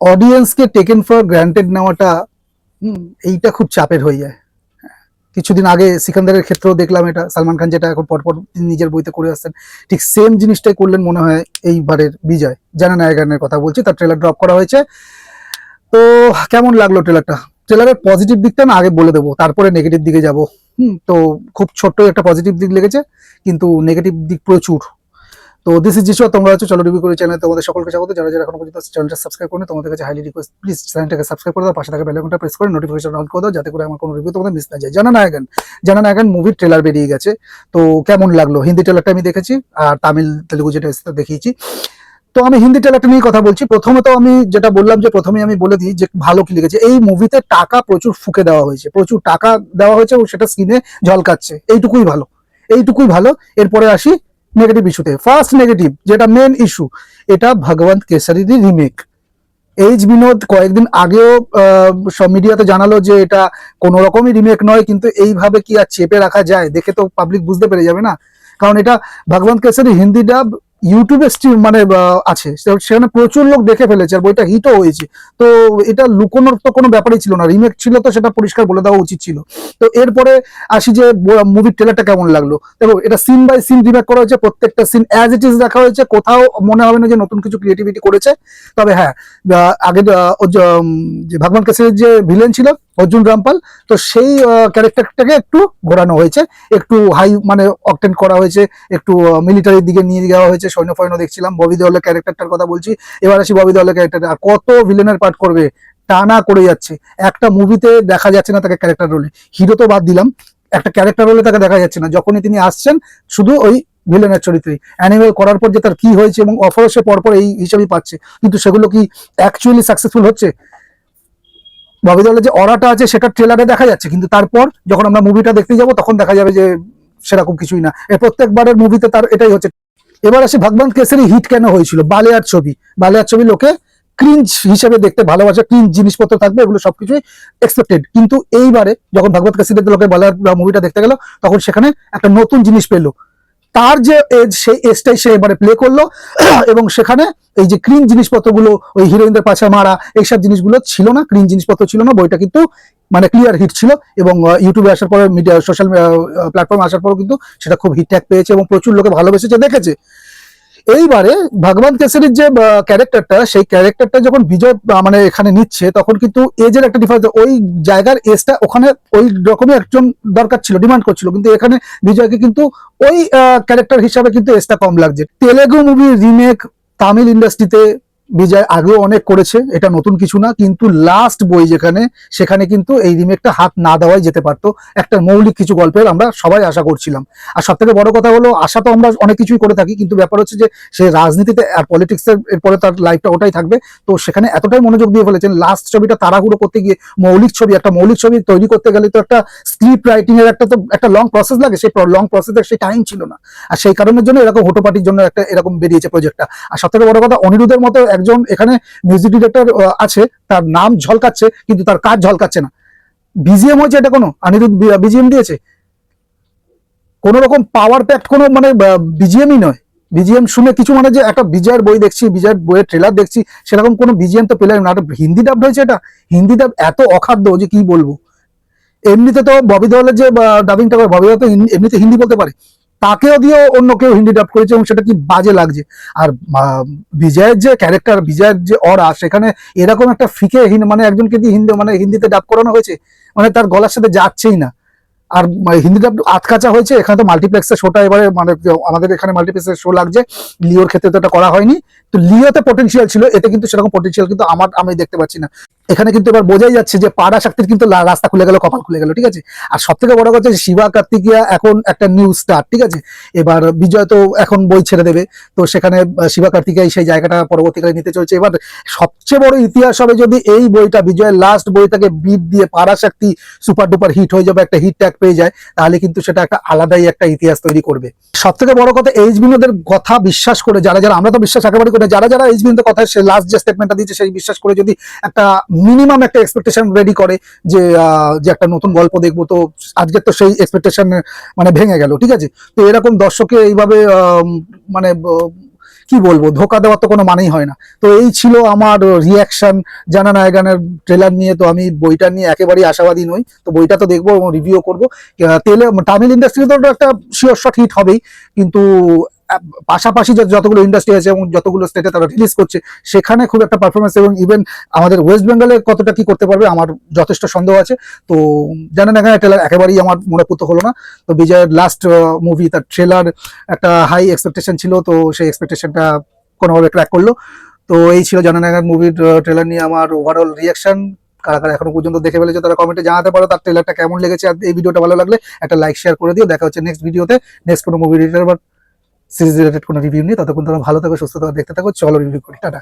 অডিয়েন্সকে taken for granted নেওয়াটা এইটা খুব চাপের হয়ে যায়। কিছুদিন আগে সিকান্দারের ক্ষেত্রেও দেখলাম এটা, সালমান খান যেটা এখন পরপর নিজের বইতে করে আসছেন। ঠিক সেম জিনিসটাই করলেন মনে হয় এইবারের বিজয়। জানা নায়গানের কথা বলছি, তার ট্রেলার ড্রপ করা হয়েছে। তো কেমন লাগল ট্রেলারটা ট্রেলারের পজিটিভ দিকটা না আগে বলে দেবো, তারপরে নেগেটিভ দিকে যাব। হুম, তো খুব ছোট্ট একটা পজিটিভ দিক লেগেছে, কিন্তু নেগেটিভ দিক প্রচুর। তো দিস ইজ জিসু তোমরা হচ্ছে চলো রিভিউ করে চ্যানেল তোমাদের সকলকে স্বাগত। যারা যারা এখনও পর্যন্ত চ্যানেলটা সাবস্ক্রাইব করে তোমাদের কাছে হাইলি রিকোয়েস্ট প্লিজ চ্যানেলটাকে সাবস্ক্রাইব করে দাও, পাশে থাকা বেল আইকনটা প্রেস করে নোটিফিকেশন অন করে দাও, যাতে করে আমার কোনো রিভিউ তোমাদের মিস না যায়। জানা নায়গান জানা নায়গান মুভির ট্রেলার বেরিয়ে গেছে। তো কেমন লাগল? হিন্দি ট্রেলারটা আমি দেখেছি আর তামিল, তেলুগু যেটা দেখিয়েছি। তো আমি হিন্দি ট্রেলারটা নিয়ে কথা বলছি। প্রথমে তো আমি যেটা বললাম যে প্রথমে আমি বলে দিই যে ভালো কি লেগেছে। এই মুভিতে টাকা প্রচুর ফুকে দেওয়া হয়েছে। প্রচুর টাকা দেওয়া হয়েছে এবং সেটা স্ক্রিনে ঝলকাচ্ছে। এইটুকুই ভালো। এইটুকুই ভালো। এরপরে আসি নেগেটিভ ইস্যুতে ফার্স্ট নেগেটিভ যেটা মেন ইস্যু এটা ভগবন্ত কেসারিরই রিমেক এইচ বিনোদ কয়েকদিন আগেও সব মিডিয়াতে জানালো যে এটা কোনো রকমই রিমেক নয়, কিন্তু এইভাবে কি আর চেপে রাখা যায়? দেখে তো পাবলিক বুঝতে পেরে যাবে না। কারণ এটা ভগবন্ত কেসারি হিন্দি ডাব ইউটিউবে স্ট্রিম মানে আছে। সেখানে প্রচুর লোক দেখে ফেলেছে, আর বইটা হিটও হয়েছে। তো এটা লুকোনোর তো কোনো ব্যাপারই ছিল না। রিমেক ছিল তো সেটা পরিষ্কার বলে দেওয়া উচিত ছিল। তো এরপরে আসি যে মুভির ট্রেলারটা কেমন লাগল? দেখো, এটা সিন বাই সিন রিমেক করা হয়েছে, প্রত্যেকটা সিন অ্যাজ ইট ইজ রাখা হয়েছে। কোথাও মনে হবে না যে নতুন কিছু ক্রিয়েটিভিটি করেছে। তবে হ্যাঁ আগে যে ভগবান কেসের যে ভিলেন ছিল, অর্জুন রামপাল, তো সেই ক্যারেক্টারটাকে একটু ঘোরানো হয়েছে। একটু হাই মানে অকটেন্ট করা হয়েছে। একটু মিলিটারির দিকে নিয়ে যাওয়া হয়েছে। সৈন্য ফৈন্য দেখছিলাম, ববি দেওয়ালের ক্যারেক্টারটার কথা বলছি, এবার আসি ববি দেওয়ালের ক্যারেক্টার আর কত ভিলেনের পার্ট করবে, টানা করে যাচ্ছে। একটা মুভিতে দেখা যাচ্ছে না তাকে ক্যারেক্টার রোলে হিরো তো বাদ দিলাম, একটা ক্যারেক্টার রোলে তাকে দেখা যাচ্ছে না। যখনই তিনি আসছেন, শুধু ওই ভিলেনের চরিত্রে অ্যানিমেল করার পর যে তার কি হয়েছে এবং অফারও পরপর এই হিসাবেই পাচ্ছে। কিন্তু সেগুলো কি অ্যাকচুয়ালি সাকসেসফুল হচ্ছে? ববি দেওয়ালের যে অরাটা আছে, সেটা ট্রেলারে দেখা যাচ্ছে। কিন্তু তারপর যখন আমরা মুভিটা দেখতে যাব, তখন দেখা যাবে যে সেরকম কিছুই না। এর প্রত্যেকবারের মুভিতে তার এটাই হচ্ছে। এবার আসি ভগবান কেসারি হিট কেন হয়েছিল? বালেয়ার ছবি। বালেয়ার ছবি লোকে ক্রিঞ্জ হিসেবে দেখতে ভালোবাসে ক্রিঞ্জ জিনিসপত্র থাকবে, এগুলো সবকিছুই এক্সপেক্টেড কিন্তু এইবারে যখন ভগবত কেসরিতে লোকে বালেয়ার মুভিটা দেখতে গেল, তখন সেখানে একটা নতুন জিনিস পেল। তার যে এজ, সেই এজটাই সে এবারে প্লে করল। এবং সেখানে এই যে ক্রিন জিনিসপত্রগুলো, ওই হিরোইনদের পাশে মারা, এইসব জিনিসগুলো ছিল না ক্রিম জিনিসপত্র ছিল না, বইটা কিন্তু মানে ক্লিয়ার হিট ছিল। এবং ইউটিউবে আসার পরে মিডিয়া সোশ্যাল প্ল্যাটফর্মে আসার পরেও কিন্তু সেটা খুব হিট ট্যাক পেয়েছে এবং প্রচুর লোকে ভালোবেসেছে, দেখেছে। এইবারে ভগবান কেশরীর যে ক্যারেক্টারটা সেই ক্যারেক্টারটা যখন বিজয় মানে এখানে নিচ্ছে, তখন কিন্তু এজের একটা ডিফারেন্স ওই জায়গার এজটা ওখানে ওই রকমই একজন দরকার ছিল ডিমান্ড করছিল। কিন্তু এখানে বিজয়কে কিন্তু ওই ক্যারেক্টার হিসাবে কিন্তু এজটা কম লাগছে। তেলেগু মুভি রিমেক তামিল ইন্ডাস্ট্রিতে বিজয় আগেও অনেক করেছে, এটা নতুন কিছু না, কিন্তু লাস্ট বই যেখানে, সেখানে কিন্তু এই রিমেকটা হাত না দেওয়াই যেতে পারতো। একটা মৌলিক কিছু গল্পের আমরা সবাই আশা করছিলাম। আর সব থেকে বড় কথা হলো, আশা তো আমরা অনেক কিছুই করে থাকি, কিন্তু ব্যাপার হচ্ছে যে, সে রাজনীতিতে, আর পলিটিক্স এর এরপরে তার লাইফটা ওটাই থাকবে। তো সেখানে এতটাই মনোযোগ দিয়ে ফেলেছেন লাস্ট ছবিটা তাড়াহুড়ো করতে গিয়ে মৌলিক ছবি, একটা মৌলিক ছবি তৈরি করতে গেলে তো একটা স্ক্রিপ্ট রাইটিং এর একটা তো, একটা লং প্রসেস লাগে, সেই লং প্রসেসের সেই টাইম ছিল না। আর সেই কারণের জন্য এরকম হোটোপাটির জন্য একটা এরকম বেরিয়েছে প্রজেক্টটা আর সব থেকে বড় কথা, অনিরুদ্ধের মতো একজন এখানে মিউজিক ডিরেক্টর আছে, তার নাম ঝলকাচ্ছে, কিন্তু তার কাজ ঝলকাচ্ছে না। বিজিএম হয়েছে এটা কোনো? অনিরুদ্ধ বিজিএম দিয়েছে? কোন রকম পাওয়ার প্যাক্ট কোনো মানে বিজিএমই নয়। বিজিএম শুনে কিছু মানে যে একটা বিজয়ের বই দেখছি, বিজয়ের বইয়ের ট্রেলার দেখছি, সেরকম কোনো বিজিএম তো পেলাম না। হিন্দি ডাব হয়েছে এটা? হিন্দি ডাব এত অখাদ্য যে কি বলব? এমনিতে তো ববি দেওয়ালের যে ডাবিংটা করে, ববি তো এমনিতে হিন্দি বলতে পারে। তাকেও দিয়ে অন্য কেউ হিন্দি ডাব করেছে এবং সেটা কি বাজে লাগছে? আর বিজয়ের যে ক্যারেক্টার বিজয়ের যে অরা সেখানে এরকম একটা ফিকে মানে একজনকে দিয়ে হিন্দি মানে হিন্দিতে ডাব করানো হয়েছে মানে তার গলার সাথে যাচ্ছেই না। আর হিন্দি ডাব আতকাচা হয়েছে, এখানে তো মাল্টিপ্লেক্সের শোটা এবারে মানে আমাদের এখানে মাল্টিপ্লেক্সের শো লাগছে লিওর ক্ষেত্রে তো এটা করা হয়নি। তো লিওতে পটেনশিয়াল ছিল, এতে কিন্তু সেরকম পটেনশিয়াল কিন্তু আমার, আমি দেখতে পাচ্ছি না। এখানে কিন্তু এবার বোঝাই যাচ্ছে যে পাড়া শক্তির কিন্তু রাস্তা খুলে গেল, কপাল খুলে গেল, ঠিক আছে? আর সব থেকে বড় কথা শিবা কার্তিকিয়া এখন একটা নিউ স্টার ঠিক আছে? এবার বিজয় তো এখন বই ছেড়ে দেবে, তো সেখানে শিবা কার্তিকেয় সেই জায়গাটা পরবর্তীকালে নিতে চলছে। এবার সবচেয়ে বড় ইতিহাস হবে যদি এই বইটা, বিজয়ের লাস্ট বইটাকে বিপ দিয়ে পারাশক্তি সুপার ডুপার হিট হয়ে যাবে, একটা হিট ট্যাগ পেয়ে যায়, তাহলে কিন্তু সেটা একটা আলাদাই একটা ইতিহাস তৈরি করবে। সব থেকে বড় কথা এইচ বিনোদের কথা বিশ্বাস করে, যারা যারা, আমরা তো বিশ্বাস একেবারে করি যারা যারা এইচ বিনোদের কথা সে লাস্ট যে স্টেটমেন্টটা দিয়েছে, সেই বিশ্বাস করে যদি একটা মিনিমাম একটা এক্সপেকটেশন রেডি করে যে যে একটা নতুন গল্প দেখব। তো আজকে তো সেই এক্সপেকটেশন মানে ভেঙে গেল, ঠিক আছে? তো এরকম দর্শকে এইভাবে মানে কি বলব, ধোকা দেওয়ার তো কোনো মানেই হয় না। তো এই ছিল আমার রিয়াকশন জানা নায়গানের ট্রেলার নিয়ে। তো আমি বইটা নিয়ে একেবারেই আশাবাদী নই। তো বইটা তো দেখব এবং রিভিউ করব। তেলে, তামিল ইন্ডাস্ট্রিতে তো একটা শিওর শট হিট হবেই। কিন্তু পাশাপাশি যতগুলো ইন্ডাস্ট্রি আছে এবং যতগুলো স্টেটে তারা রিলিজ করছে, সেখানে খুব একটা পারফরমেন্স এবং ইভেন আমাদের ওয়েস্ট বেঙ্গলে কতটা কি করতে পারবে আমার যথেষ্ট সন্দেহ আছে। তো, জানেন এখানে ট্রেলার একেবারেই আমার মনে পুতো হলো না। তো বিজয়ের লাস্ট মুভি তার ট্রেলার একটা হাই এক্সপেকটেশন ছিল, তো সেই এক্সপেকটেশনটা কোনোভাবে ক্র্যাক করল। তো এই ছিল জননায়ক মুভির ট্রেলার নিয়ে আমার ওভারঅল রিয়াকশন কারা কারা এখনও পর্যন্ত দেখে ফেলেছে তারা কমেন্টে জানাতে পারো, তার ট্রেলারটা কেমন লেগেছে, আর এই ভিডিওটা ভালো লাগলে একটা লাইক শেয়ার করে দিও। দেখা হচ্ছে নেক্সট ভিডিওতে নেক্সট কোনো মুভি রিলেটেড সিরিজ রিলেটেড কোনো রিভিউ নিয়ে ততক্ষণ তোমরা ভালো থাকো, সুস্থ থাকো, দেখতে থাকো, চলো রিভিউ করি, টাটা।